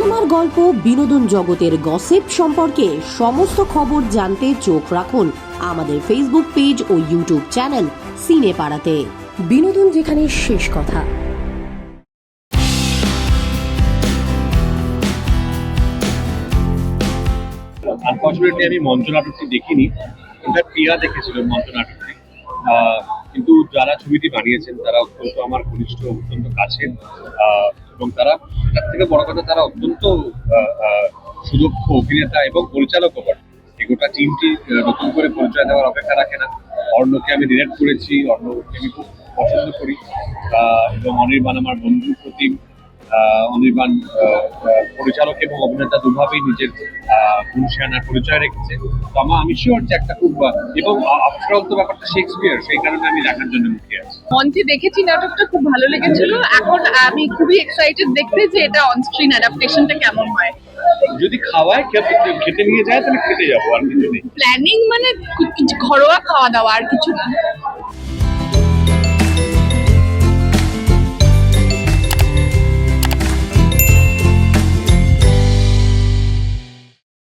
সিনেমার গল্প, বিনোদন জগতের গসিপ সম্পর্কে সমস্ত খবর জানতে চোখ রাখুন আমাদের ফেসবুক পেজ ও ইউটিউব চ্যানেল সিনে পাড়াতে বিনোদন যেখানে শেষ কথা। আনফর্চুনেটলি আমি মঞ্চ নাটকটি দেখিনি ওটা প্রিয়া দেখেছিল মঞ্চ নাটকটি ছবিটি বানিয়েছেন তারা অত্যন্ত আমার ঘনিষ্ঠ অত্যন্ত কাছের এবং তারা তার থেকে বড় কথা তারা অত্যন্ত সুদক্ষ অভিনেতা এবং পরিচালক বটে। এই গোটা টিমটি নতুন করে পরিচয় দেওয়ার অপেক্ষা রাখে না। অর্ণকে আমি ডিরেক্ট করেছি অর্ণকে আমি খুব পছন্দ করি। এবং অনির্বাণ আমার বন্ধু প্রতিম আহ, অনির্বাণ আহ, আহ, পরিচালক এবং অভিনেতা দুভাবেই নিজের গুণশানার পরিচয় রেখেছে। তো আমার আমি শিওর যে একটা খুব এবং আফটার অল তো ব্যাপারটা শেক্সপিয়ার সেই কারণে আমি দেখার জন্য মুখে আছি। মঞ্চে দেখেছি নাটকটা খুব ভালো লেগেছিল। এখন আমি খুবই এক্সাইটেড দেখতে যে এটা অন স্ক্রিন অ্যাডাপ্টেশনটা কেমন হয়। যদি খাওয়ায় খেতে খেতে নিয়ে যায় তাহলে খেতে যাব আর কিছু নেই। প্ল্যানিং মানে কিছু ঘরোয়া খাওয়া দাওয়া আর কিছু না।